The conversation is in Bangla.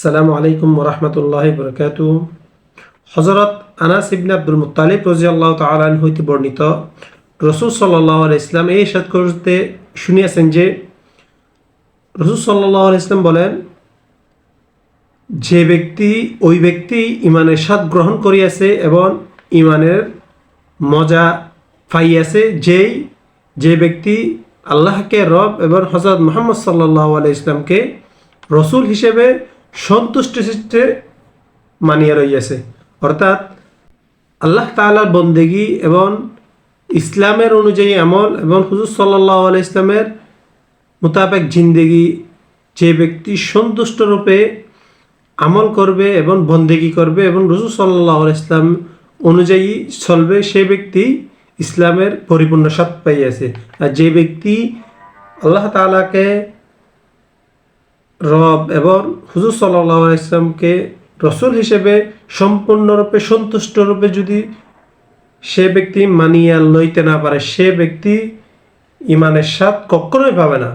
আসসালামু আলাইকুম রহমতুল্লাহ বরকাত। হজরত আনাস ইবনে আব্দুল মুতালিব রাজি আল্লাহ তালান হইতে বর্ণিত, রসুল সাল্লাহ ইসলাম এই সাদ করতে শুনিয়াছেন যে, রসুল সাল্লাহ ইসলাম বলেন, যে ব্যক্তি, ওই ব্যক্তি ইমানের স্বাদ গ্রহণ করিয়াছে এবং ইমানের মজা পাইয়াছে, যেই, যে ব্যক্তি আল্লাহকে রব এবং হজরত মোহাম্মদ সাল্লাহ আলাই ইসলামকে রসুল হিসেবে সন্তুষ্ট চিত্তে মানিয়া রইয়াছে। অর্থাৎ আল্লাহ তালার বন্দেগী এবং ইসলামের অনুযায়ী আমল এবং হুজুর সাল্লাহ আলাই ইসলামের মোতাবেক জিন্দেগি, যে ব্যক্তি সন্তুষ্টরূপে আমল করবে এবং বন্দেগি করবে এবং রসুল সাল্লাহ ইসলাম অনুযায়ী চলবে সে ব্যক্তি ইসলামের পরিপূর্ণ স্বাদ পাইয়াছে। আর যে ব্যক্তি আল্লাহ তালাকে রব এবং হুজুর সাল্লাহ ইসলামকে রসুল হিসেবে সম্পূর্ণরূপে সন্তুষ্টরূপে যদি সে ব্যক্তি মানিয়া লইতে না পারে, সে ব্যক্তি ইমানের স্বাদ কখনোই পাবে না।